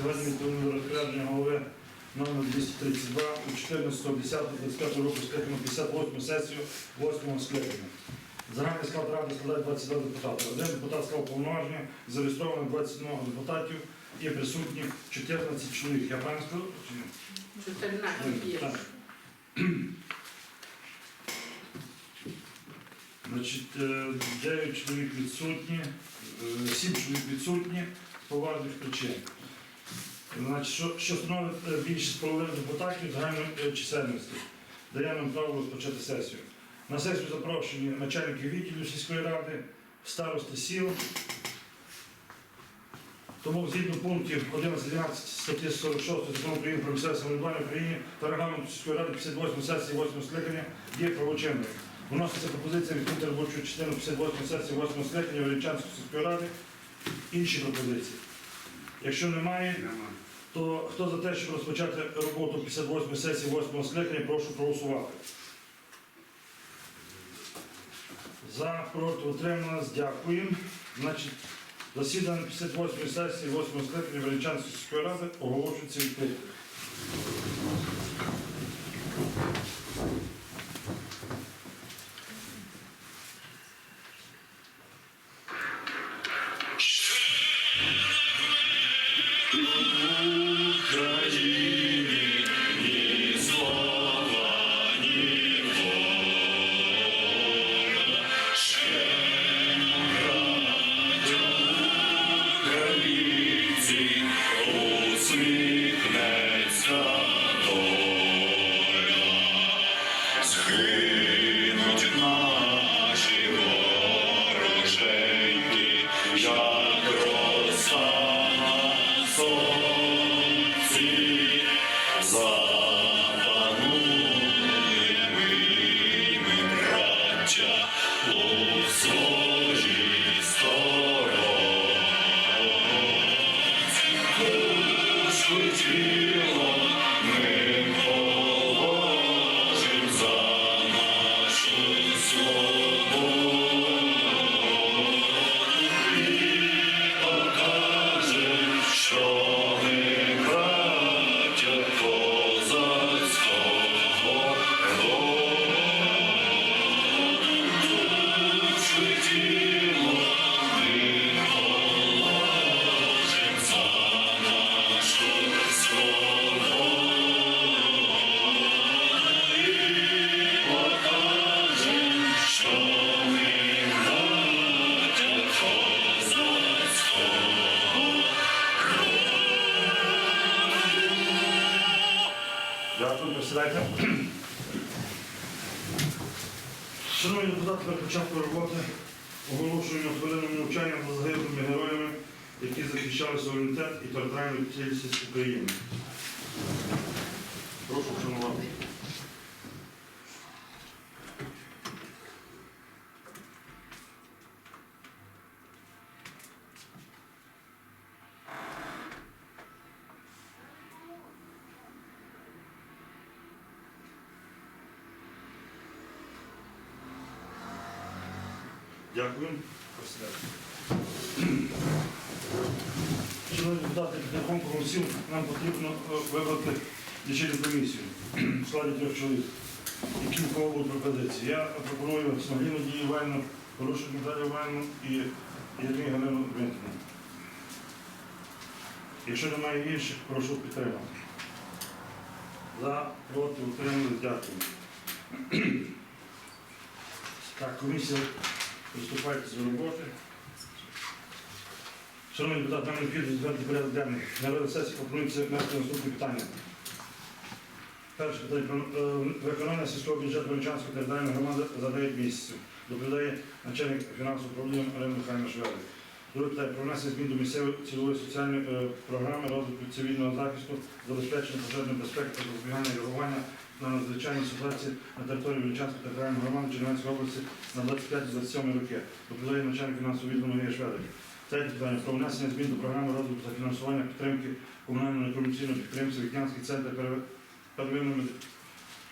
Зведення до розпорядження голови номер 232 у 14.10.25 року скликано 58 сесію 8 скликання. Загальний склад ради складає 22 депутати. Один депутат склав повноваження, зареєстровано 21 депутатів і присутні 14 чоловік. Я правильно сказав? чи ні? 14 є. Так. Значить, 9 чоловік відсутні, 7 чоловік відсутні з поважних причин. Значить, що, що становить е, більшість половини депутатів загальної е, чисельності, дає нам право розпочати сесію. На сесію запрошені начальники відділів сільської ради, старости сіл. Тому згідно пунктів 11-12 статті 46 закону України про місцеве самоврядування в Україні та регламенту сільської ради 58 сесії 8 скликання є правочинною. Вноситься пропозиція відкрити робочу частину 58 сесії 8 скликання Величанської сільської ради. Інші пропозиції. Якщо немає, то хто за те, щоб розпочати роботу 58 сесії 8 скликання, прошу проголосувати. За проти утрималась, дякуємо. Значить, засідання 58 сесії 8 скликання Величанської сільської ради оголошується відкритим. Навчанням за загиблими героями, які захищали суверенітет і територіальну цілісність України. Прошу вшанувати. Дякую. Присідайте. Шановні депутати, для конкурсів нам потрібно е, вибрати лічильну комісію в складі трьох чоловік. Які в кого будуть пропозиції? Я пропоную Смоліну Дію Івановну, Порушик Наталію Івановну і Єрмію Галину Вінтину. Якщо немає інших, прошу підтримати. За, проти, утримали, дякую. Так, комісія, приступайте до роботи. Шановні депутати, нам необхідно звернути порядок денний. На розгляд сесії пропонується внести наступні питання. Перше питання про е, виконання сільського бюджету Величанської територіальної громади за 9 місяців. Доповідає начальник фінансового управління Олена Михайловна Шведи. Друге питання про внесення змін до місцевої цільової соціальної е, програми розвитку цивільного захисту, забезпечення пожежної безпеки та запобігання реагування на надзвичайні ситуації на території Величанської територіальної громади Чернівецької області на 25-27 роки. Доповідає начальник фінансового відділу Марія Шведик. Третє питання про внесення змін до програми розвитку та фінансування підтримки комунального некомерційного підприємства Вікнянський центр первинної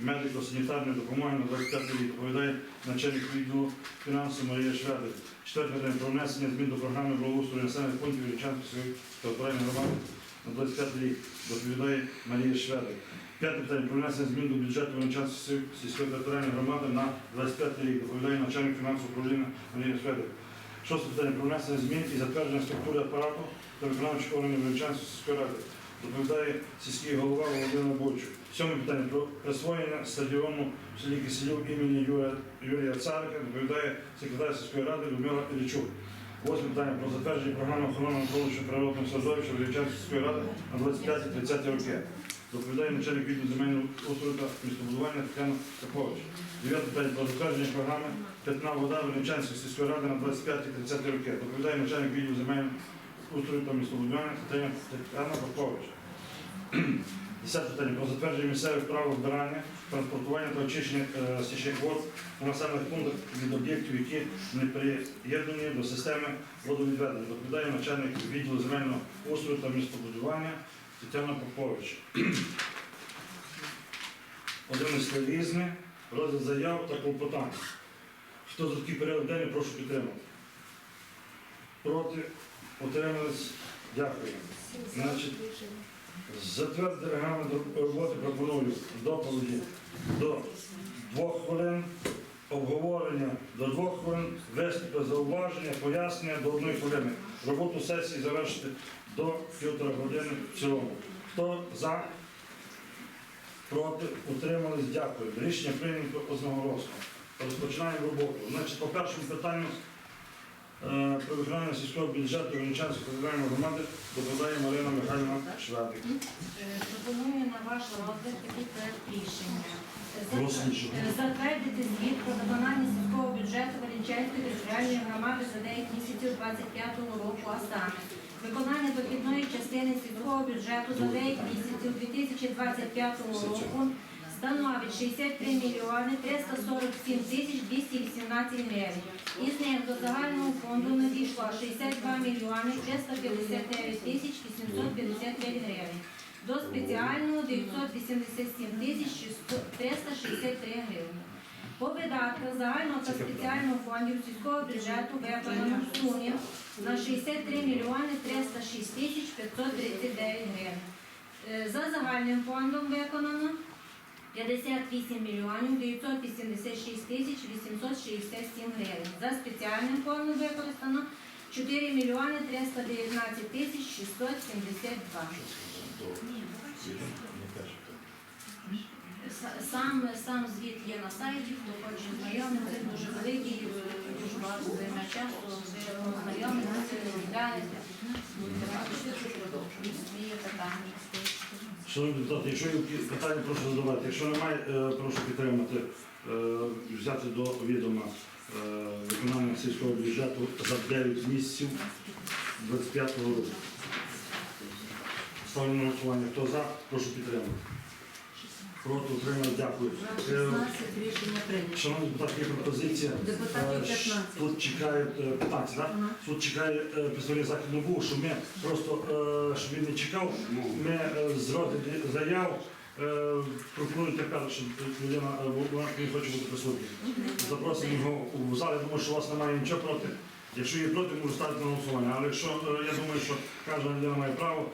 медико-санітарної допомоги на 25 рік. Доповідає начальник відділу фінансів Марія Шведик. Четверте питання про внесення змін до програми благоустрою населених пунктів Вілічанської територіальної громади на 25 рік. Доповідає Марія Шведик. П'яте питання про внесення змін до бюджету Венчанської сільської територіальної громади на 25 рік. Доповідає начальник фінансового управління Марія Шведик. Шосте питання про внесення змін і затвердження структури апарату та виконавчих органів Венчанської сільської ради. Доповідає сільський голова Володимир Бойчук. Сьоме питання про присвоєння стадіону в селі Киселів імені Юрія, Юрія Царика. Доповідає секретар сільської ради Людмила Ілічук. Восьме питання про затвердження програми охорони природного середовища Вірчанської сільської ради на 25-30 роки. Доповідає начальник відділу земельного устрою та містобудування Тетяна Капович. Дев'яте питання про затвердження програми Питна вода Вірчанської сільської ради на 25-30 роки. Доповідає начальник відділу земельного устрою та містобудування Тетяна Капович. Десяте питання про затвердження місцевих прав збирання, транспортування та очищення е, стічних вод у населених пунктах від об'єктів, які не приєднані до системи водовідведення. Доповідає начальник відділу земельного устрою та містобудування Тетяна Попович. Одинадцяте різне, розгляд заяв та клопотань. Хто за такий порядок денний, прошу підтримати. Проти? Утримались? Дякую. Значить, Затвердити регламент роботи пропоную доповіді до двох хвилин, обговорення до двох хвилин, виступи, зауваження, пояснення до одної хвилини. Роботу сесії завершити до півтора години в цілому. Хто за? Проти? Утримались? Дякую. Рішення прийнято одноголосно. Розпочинаємо роботу. Значить, по першому питанню е, про виконання сільського бюджету Вінничанської федеральної громади доповідає Марина Михайлівна Шведик. Е, Пропоную на ваш розгляд такий проект рішення. Е, Затвердити звіт про виконання сільського бюджету Валінчанської територіальної громади за 9 місяців 25 року, а саме виконання дохідної частини сільського бюджету за 9 місяців 2025 року становить 63 мільйони 347 тисяч 218 гривень. Із них до загального фонду надійшло 62 мільйони 359 тисяч 855 гривень. До спеціального 987 тисяч 363 гривні. По видатках загального та спеціального фондів сільського бюджету виконано в сумі на 63 мільйони 306 тисяч 539 гривень. Е, За загальним фондом виконано 58 мільйонів 986 тисяч 867 гривень. За спеціальним фондом використано 4 мільйони 319 тисяч 672. С- Сам, сам звіт є на сайті, хто хоче знайомитися, дуже великий, дуже багато займе часу, ви ознайомитися, розглянете. Є питання. Шановні депутати, якщо є питання, прошу задавати. Якщо немає, е, прошу підтримати, е, взяти до відома е, виконання сільського бюджету за 9 місяців 25 року. Ставлю на голосування. Хто за, прошу підтримати. Проти утримали, дякую. Е, 16 рішення прийнято. Шановні депутати, є пропозиція. Депутатів Е, 15. Тут чекає е, 15, так? Ага. Тут чекає е, представник західного БУ, щоб ми просто, е, щоб він не чекав, ми е, з розгляду заяв е, пропоную тепер, щоб людина е, він хоче бути присутній. Запросимо його у зал, я думаю, що у вас немає нічого проти. Якщо є проти, можу ставити на голосування. Але якщо е, я думаю, що кожна людина має право,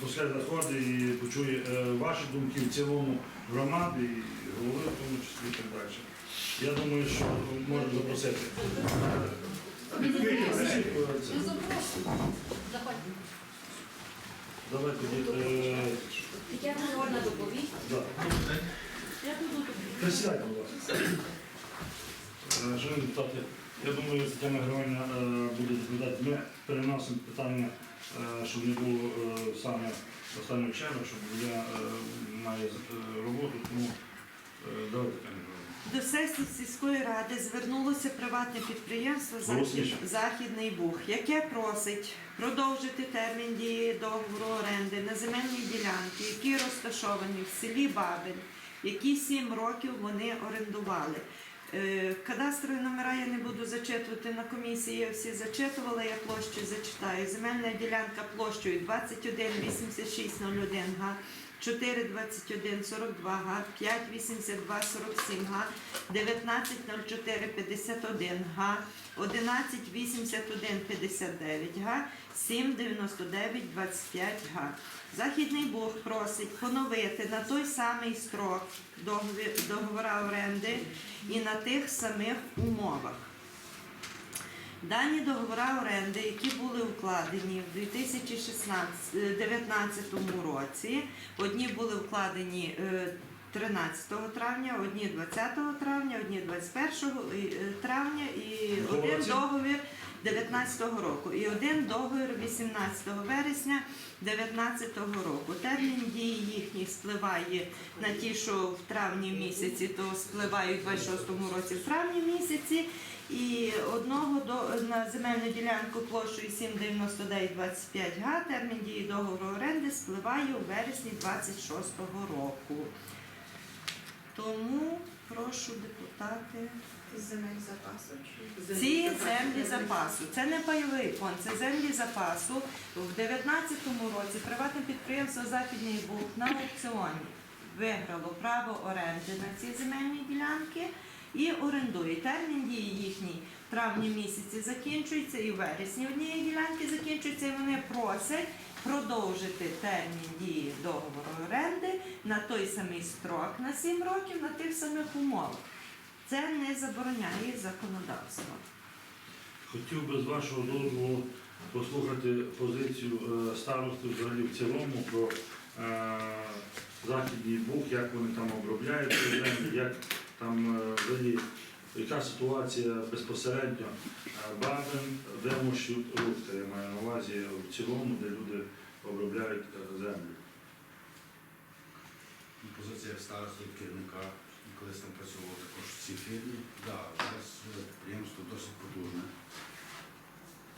пускай заходить і почує е, ваші думки в цілому громади і голови, в тому числі і так далі. Я думаю, що можна запросити. Заходьте. Давайте тоді. е, Тетяна Георгіївна доповість. да. Присідайте, будь ласка. Е, Шановні депутати, я думаю, Тетяна Григорівна е, буде доповідати. Ми переносимо питання, щоб не було е, саме останнього черга, щоб я е, має е, роботу, тому е, давайте. До сесії сільської ради звернулося приватне підприємство «Захід- Західний Буг, яке просить продовжити термін дії договору оренди на земельні ділянки, які розташовані в селі Бабель, які сім років вони орендували. Е, Кадастрові номера я не буду зачитувати на комісії, я всі зачитувала, я площу зачитаю. Земельна ділянка площею 21 86 01 га, 421 42 га, 582 47 га, 1904 51 га, 11 81 59 га, 7 99 25 га. Західний Буг просить поновити на той самий строк договора оренди і на тих самих умовах. Дані договори оренди, які були укладені в 2019 році, одні були укладені е, 13 травня, одні 20 травня, одні 21 е, травня і один договір 19 року і один договір 18 вересня 19 року. Термін дії їхній спливає на ті, що в травні місяці, то спливають в 26 році в травні місяці. І одного до на земельну ділянку площею 79925 га термін дії договору оренди спливає у вересні 26-го року. Тому прошу депутати. Земель запасу Ці землі запасу. Це не пайовий фонд, це землі запасу. В 2019 році приватне підприємство Західний Буг на аукціоні виграло право оренди на ці земельні ділянки і орендує. Термін дії їхній в травні місяці закінчується і в вересні однієї ділянки закінчується, і вони просять продовжити термін дії договору оренди на той самий строк на 7 років на тих самих умовах. Це не забороняє законодавство. Хотів би з вашого дозволу послухати позицію е, старости взагалі в цілому про е, західний бух, як вони там обробляють землі, як там е, взагалі, яка ситуація безпосередньо е, Бабин, Демощі, Рудка, я маю на увазі в цілому, де люди обробляють е, землю. Позиція старости керівника, колись там працював також в цій фірмі. Да, зараз підприємство досить потужне.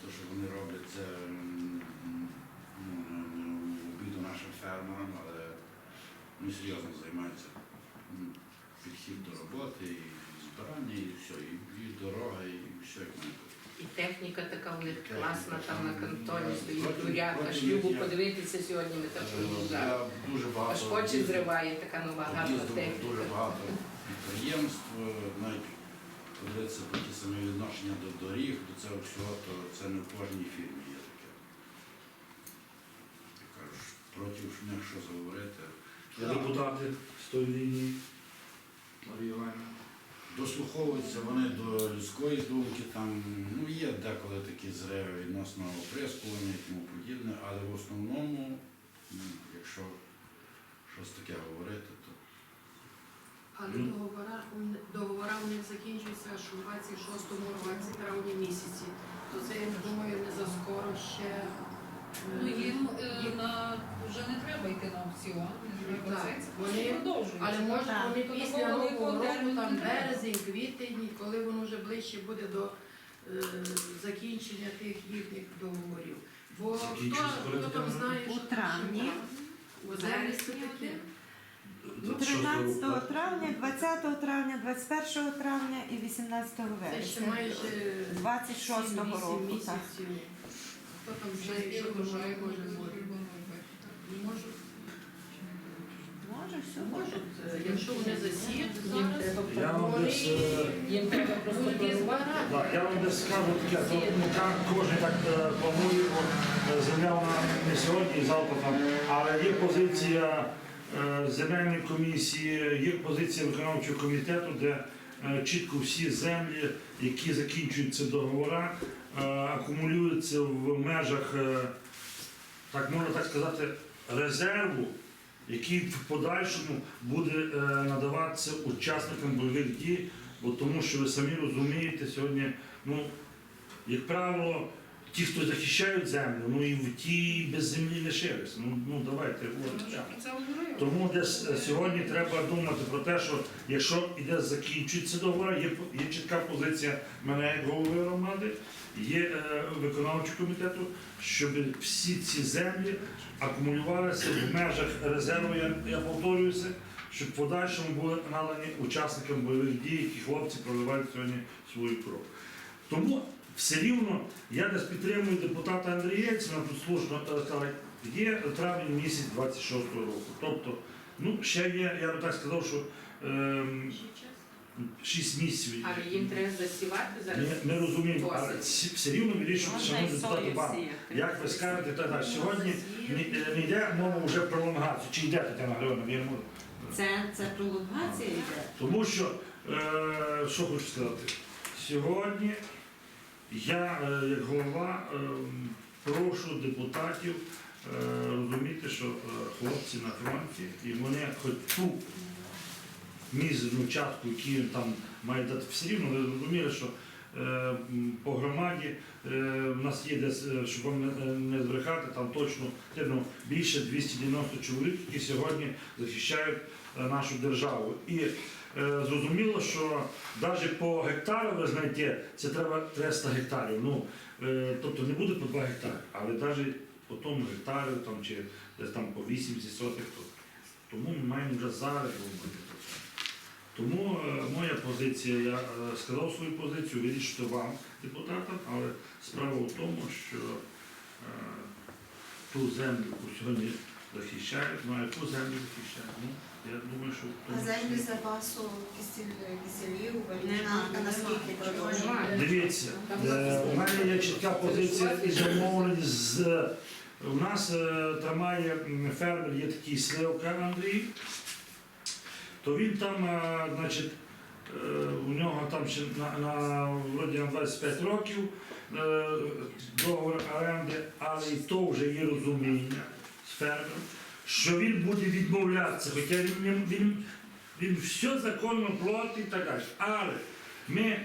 Те, що вони роблять, це ну, обіду нашим фермерам, але вони серйозно займаються підхід до роботи, і збирання, і все, і, і дорога, і все як має бути. І техніка така в них Техніка, класна, там на там, кантоні да, стоїть дуряка, потім шлюбу подивитися сьогодні ми так Е, приїжджали. Я дуже багато Аж очі їздив. зриває така нова гарна Їздив дуже техніка. багато підприємств, е, навіть подивитися про ті самі відношення до доріг, до цього всього, то це не в кожній фірмі є таке. Ти кажеш, проти них що заговорити. А Депутати з тої лінії, Марія Іванівна. Дослуховуються вони до людської думки, там ну, є деколи такі зриви відносно оприскування і тому подібне, але в основному, ну, якщо щось таке говорити, то Але Ну. договора, у- договора у них закінчуються аж у 26-му році, травні місяці. То це, я думаю, не за скоро ще. е, Ну їм е, на вже не треба йти на аукціон, не треба Так, це, це вони- просто продовжують. Але може Так. вони після такого нового великого року, терміну там не треба. березень, квітень, коли воно вже ближче буде до е, закінчення тих їхніх договорів. Бо хто, Закінчується хто там знає, У що травні. У землі це таке. Ну, 13 травня, 20 травня, 21 травня і 18 Це ще вересня. майже 26 7-8 року. так. місяців. Хто там Вже може бути. все може. Якщо вони засіють Їм треба Я вам десь, е, їм треба просто вони. Так, я вам десь скажу таке, то, ну, так, кожен так е, планує, бо е, земля вона не сьогодні і завтра там, але є позиція е, земельної комісії, є позиція виконавчого комітету, де е, чітко всі землі, які закінчуються договори, е, акумулюються в межах, е, так можна так сказати, резерву, який в подальшому буде е, надаватися учасникам бойових дій, бо тому що ви самі розумієте, сьогодні, ну, як правило, ті, хто захищають землю, ну і в ті без землі лишились. Ну, ну давайте говорив. Тому десь е, сьогодні треба думати про те, що якщо іде закінчується договор, є, є чітка позиція мене як голови громади, є е, виконавчого комітету, щоб всі ці землі акумулювалися в межах резерву, я, я повторююся, щоб в подальшому були надані учасникам бойових дій, які хлопці проливають сьогодні свою кров. Тому все рівно я десь підтримую депутата Андрієцина, тут слушно е, сказали, Є травень місяць 26-го року. Тобто, ну, ще є, я би так сказав, що ем, 6 місяців. Але їм треба засівати зараз. Ми, ми розуміємо, але всі- все рівно вирішують, Можна шановні і депутати, сою вам. Як ви скажете, так далі. Сьогодні не, не йде мова вже про пролонгацію. Чи йде Тетяна Григорівна, я не можу. Це, це пролонгація йде. Тому що, е, що хочу сказати, сьогодні я, е, як голова, е, прошу депутатів е, розуміти, що хлопці на фронті, і вони хоч ту мізерну частку, яку їм там мають дати все рівно, ви розуміли, що по громаді в нас є десь, щоб вам не, збрехати, там точно ну, більше 290 чоловік, які сьогодні захищають нашу державу. І зрозуміло, що навіть по гектару ви знаєте, це треба 300 гектарів. Ну, е, тобто не буде по 2 гектари, але навіть по тому гектарі там, чи десь там по 80 сотих, то, тому ми маємо вже зараз робити. Тому е, моя позиція, я е, сказав свою позицію, вирішити вам, депутатам, але справа в тому, що е, ту землю, сьогодні захищають, ну а яку землю захищають? Ну, я думаю, що в А землі числі- запасу кисель- киселів, Немає. валінчанка, наскільки продовжує? Дивіться, е, у мене є чітка позиція і домовленість з. У нас е, тримає м, фермер, є такий Сливка Андрій, то він там, е, значить, е, у нього там ще на, на, вроді на 25 років е, договор оренди, але і то вже є розуміння з фермером, що він буде відмовлятися, хоча він, він, він, все законно платить і так далі. Але ми е,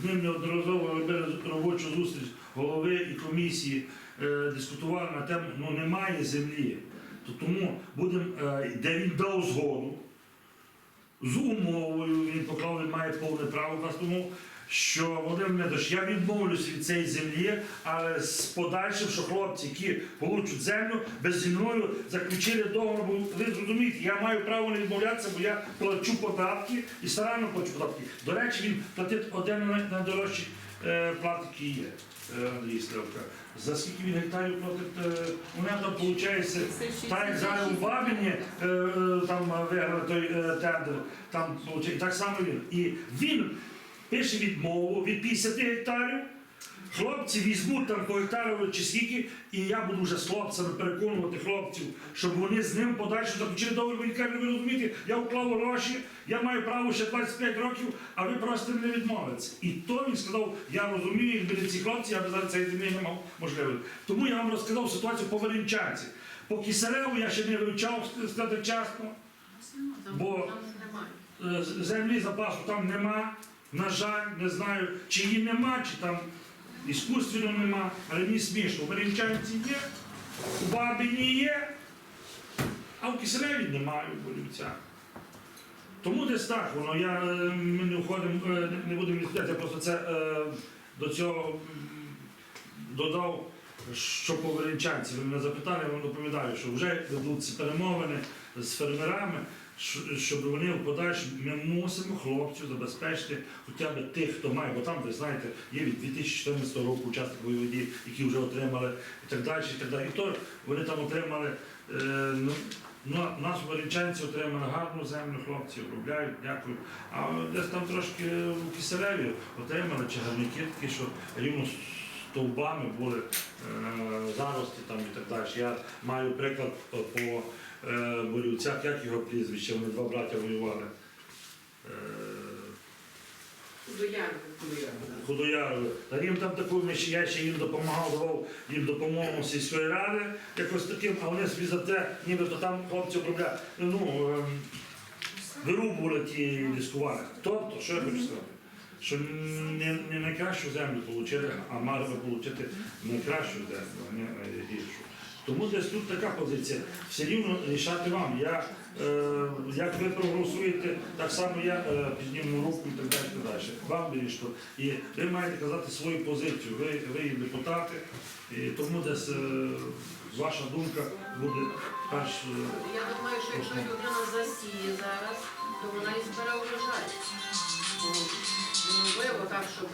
з ним неодноразово робили робочу зустріч голови і комісії, е, дискутували на тему, ну немає землі. То тому будемо, е, де він дав згоду, з умовою, він поклав, він має повне право на тому, що Володимир Дмитрович, я відмовлюся від цієї землі, але з подальшим, що хлопці, які получать землю, без зі мною заключили договор, бо ви зрозумієте, я маю право не відмовлятися, бо я плачу податки і старанно плачу податки. До речі, він платить один на найдорожчі е, плати, які є. е, Андрій Стрелка. За скільки він гектарів платить? е, У мене там виходить, так як зараз у Бабіні е, там виграли той тендер, там получає- так само він. І він пише відмову від 50 гектарів. Хлопці візьмуть там по гектару чи скільки, і я буду вже з хлопцями переконувати хлопців, щоб вони з ним подальше заключили договір. Він каже, ви розумієте, я вклав гроші, я маю право ще 25 років, а ви просто не відмовитеся. І то він сказав, я розумію, якби ці хлопці, я б зараз цієї землі не мав можливості. Тому я вам розказав ситуацію по Валінчанці. По Кисареву я ще не вивчав сказати чесно. Бо-. Е, землі запасу там нема. На жаль, не знаю, чи її нема, чи там іскусственно нема, але мені смішно. У Марінчанці є, у Бабині є, а в Киселеві немає у. Тому десь так, воно я, е, ми не входимо, е, не- будемо відповідати, я просто це е, до цього додав, що по Веренчанці. Ви мене запитали, я вам доповідаю, що вже ведуться перемовини з фермерами, щоб вони в подальшому ми мусимо хлопців забезпечити хоча б тих, хто має, бо там, ви знаєте, є від 2014 року учасник бойових дій, які вже отримали і так далі. І так далі. І то вони там отримали. Е, ну, Ну, нас варічанці отримали гарну землю, хлопці обробляють, дякую. А десь там трошки у Киселеві отримали чагарники такі, що рівно стовбами були е, зарості там і так далі. Я маю приклад по, по е, як його прізвище, вони два браття воювали. Е, Худояру. Худоярові. Там таку я ще їм допомагав, давав їм допомогу з сільської ради, якось таким, а вони собі за те, нібито там хлопці обробляють. Ну, ем, вирубували ті ліскування. Тобто, що я хочу сказати? Що не, не найкращу землю отримали, а мали би отримати найкращу землю, а не найгіршу. Тому десь тут така позиція. Все рівно рішати вам. Я, е, як ви проголосуєте, так само я е, підніму руку і так далі. так далі. Вам вирішити. І ви маєте казати свою позицію. Ви, ви є депутати, і тому десь е, ваша думка буде перш. е, Я думаю, що якщо людина засіє зараз, то вона і збере урожай. Неможливо так, щоб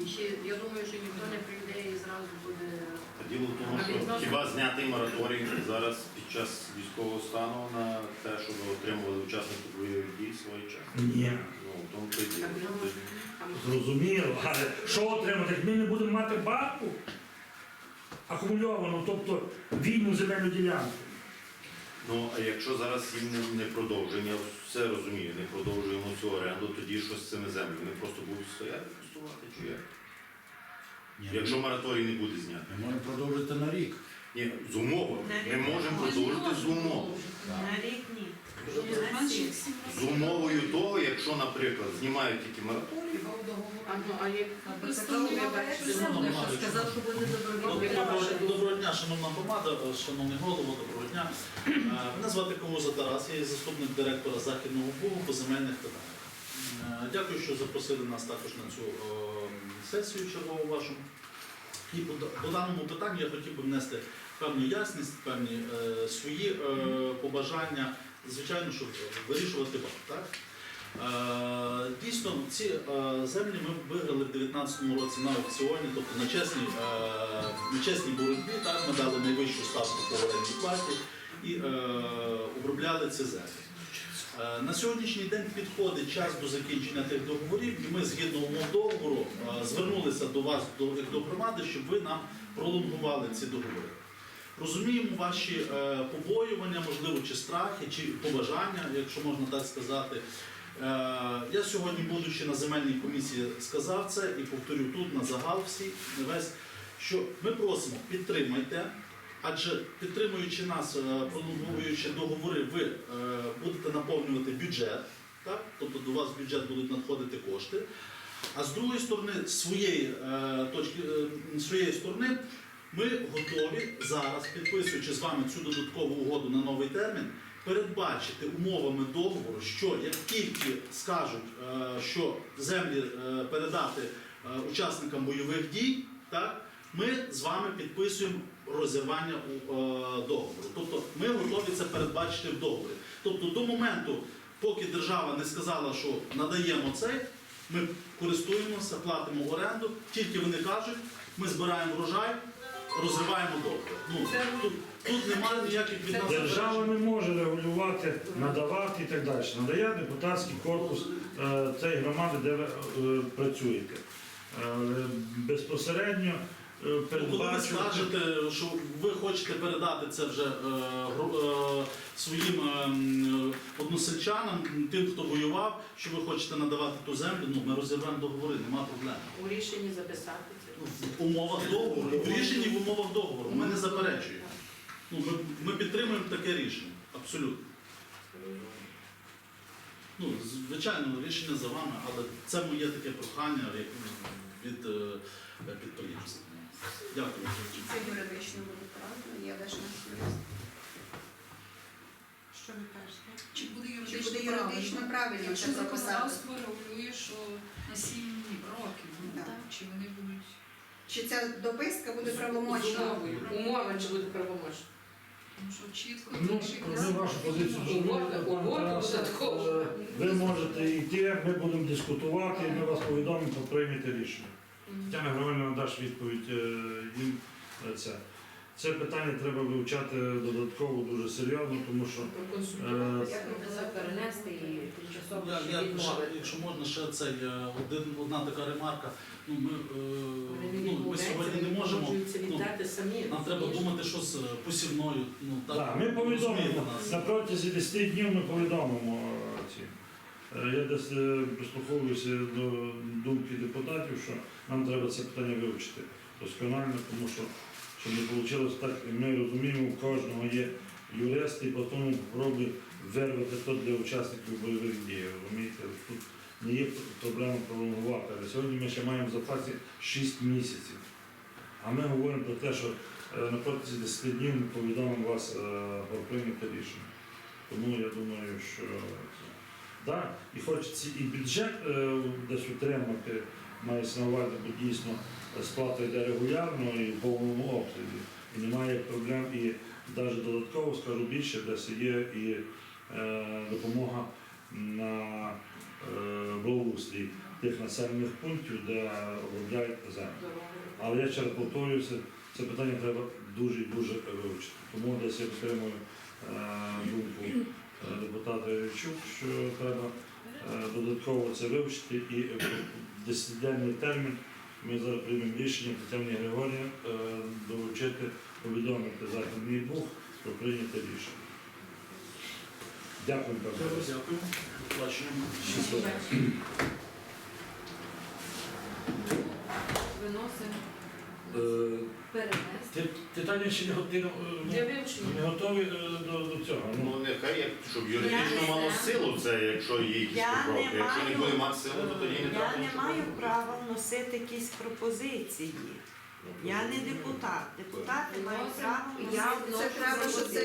І ще, я думаю, що ніхто не прийде і зразу буде. Діло в тому, що хіба знятий мораторій зараз під час військового стану на те, щоб отримували учасники бойових дій своєчасно? Ні. Ну, в тому то й діло. Ну, Зрозуміло, але що отримати? Як ми не будемо мати бабку акумульовану, тобто вільну земельну ділянку. Ну, а якщо зараз їм не, не продовжуємо, я все розумію, не продовжуємо цю оренду, тоді що з цими землями? Вони просто будуть стояти, пустувати чи як? Ні, Якщо мораторій не буде знятий. Ми можемо продовжити на рік. Ні, з умовою. Ми можемо продовжити з умовою. На рік ні. З умовою того, якщо, наприклад, знімають тільки мораторій. А, ну, а як Сказав, що. Доброго, доброго дня, шановна громада, шановний голово, доброго дня. Е, Мене звати Ковуза Тарас, я є заступник директора Західного БУ по земельних питаннях. Е, Дякую, що запросили нас також на цю е, сесію чергову вашу. І по, даному питанню я хотів би внести певну ясність, певні е, свої побажання, звичайно, щоб вирішувати вам. Так? Дійсно, ці землі ми виграли в 2019 році на аукціоні, тобто на чесній, на чесній боротьбі, так, ми дали найвищу ставку по орендній платі і обробляли ці землі. Е, На сьогоднішній день підходить час до закінчення тих договорів, і ми згідно умов договору е, звернулися до вас, до, як до громади, щоб ви нам пролонгували ці договори. Розуміємо ваші е, побоювання, можливо, чи страхи, чи побажання, якщо можна так сказати. Я сьогодні, будучи на земельній комісії, сказав це і повторю тут на загал всі весь, що ми просимо підтримайте, адже підтримуючи нас, е, пролонговуючи договори, ви е, будете наповнювати бюджет, так? тобто до вас в бюджет будуть надходити кошти. А з другої сторони, своєї е, точки своєї сторони, ми готові зараз, підписуючи з вами цю додаткову угоду на новий термін, передбачити умовами договору, що як тільки скажуть, що землі передати учасникам бойових дій, так, ми з вами підписуємо розірвання е, договору. Тобто ми готові це передбачити в договорі. Тобто до моменту, поки держава не сказала, що надаємо цей, ми користуємося, платимо оренду, тільки вони кажуть, ми збираємо врожай, розриваємо договір. Ну, тут, тут немає ніяких від нас Держава не може регулювати, надавати і так далі. Надає депутатський корпус е, цієї громади, де ви е, працюєте. Е, безпосередньо ви передбачувати. скажете, що ви хочете передати це вже е, гру- е, своїм е, м, односельчанам, тим, хто воював, що ви хочете надавати ту землю, ну ми розірвемо договори, нема проблем. У рішенні записати це. Ну, В умовах договору, в рішенні в умовах договору. Ми не заперечуємо. Ну, ми, ми підтримуємо таке рішення. Абсолютно. Ну, звичайно, рішення за вами, але це моє таке прохання як, від е, підприємства. Дякую. Це юридично буде правильно, є лише Що ви кажете? Чи буде Чи буде юридично юридично правильно? Якщо прописати? законодавство регулює, що на 7 років, ну, Так. чи вони будуть Чи ця дописка буде правомочна? умовою. Умова чи буде правомочна. тому що чітко Ну, інших ми вашу позицію Умови, зрозуміли, пане умови Тарасе. додатково. Е, Ви можете йти, ми будемо дискутувати, ми вас повідомимо, то приймете рішення. Тетяна Григорівна надасть відповідь е, їм це. Це питання треба вивчати додатково дуже серйозно, тому що Е, як це перенести і тимчасово Я, я, ще, якщо можна, ще цей, е, один, одна така ремарка. Ну, ми, е, ну, ми сьогодні не можемо. ну. Нам треба думати, що з е, посівною. Ну, так, Так, ми повідомимо. На протязі 10 днів ми повідомимо Я десь е, прислуховуюся до думки депутатів, що нам треба це питання вивчити досконально, тому що щоб не вийшло так, ми розуміємо, у кожного є юрист, і потім попробує вирвати то для учасників бойових дій. Розумієте, тут не є проблема пролонгувати. Але сьогодні ми ще маємо в запасі 6 місяців. А ми говоримо про те, що е, на протязі 10 днів ми повідомимо вас е, про прийняте рішення. Тому я думаю, що Да, і хочеться і бюджет е, десь утримати, мається на увазі, бо дійсно сплата йде регулярно і в повному обсязі. І немає проблем, і навіть додатково скажу більше, десь є і е, допомога на е, благоустрій. тих населених пунктів, де обробляють землю. Але я ще раз повторююся, це питання треба дуже і дуже вивчити. Тому десь я підтримую е, думку депутата Ючук, що треба е, додатково це вивчити і в 10-денний термін ми зараз приймемо рішення Тетяні Григорія е, долучити, повідомити західний двох про прийняте рішення. Дякую, пане. Дякую. Щасливо. Виносимо. Е, Перенести. Ти, ще не готові, Для вивчення. не готові е, до, до цього. Ну, Ну нехай як щоб юридично Я не мало знаю. силу, це якщо є якісь Я не поправки. Якщо не маю- буде мати силу, то тоді не Я не нічого маю робити. права вносити якісь пропозиції. Я не депутат. Депутати мають право Я вносити це треба, щоб це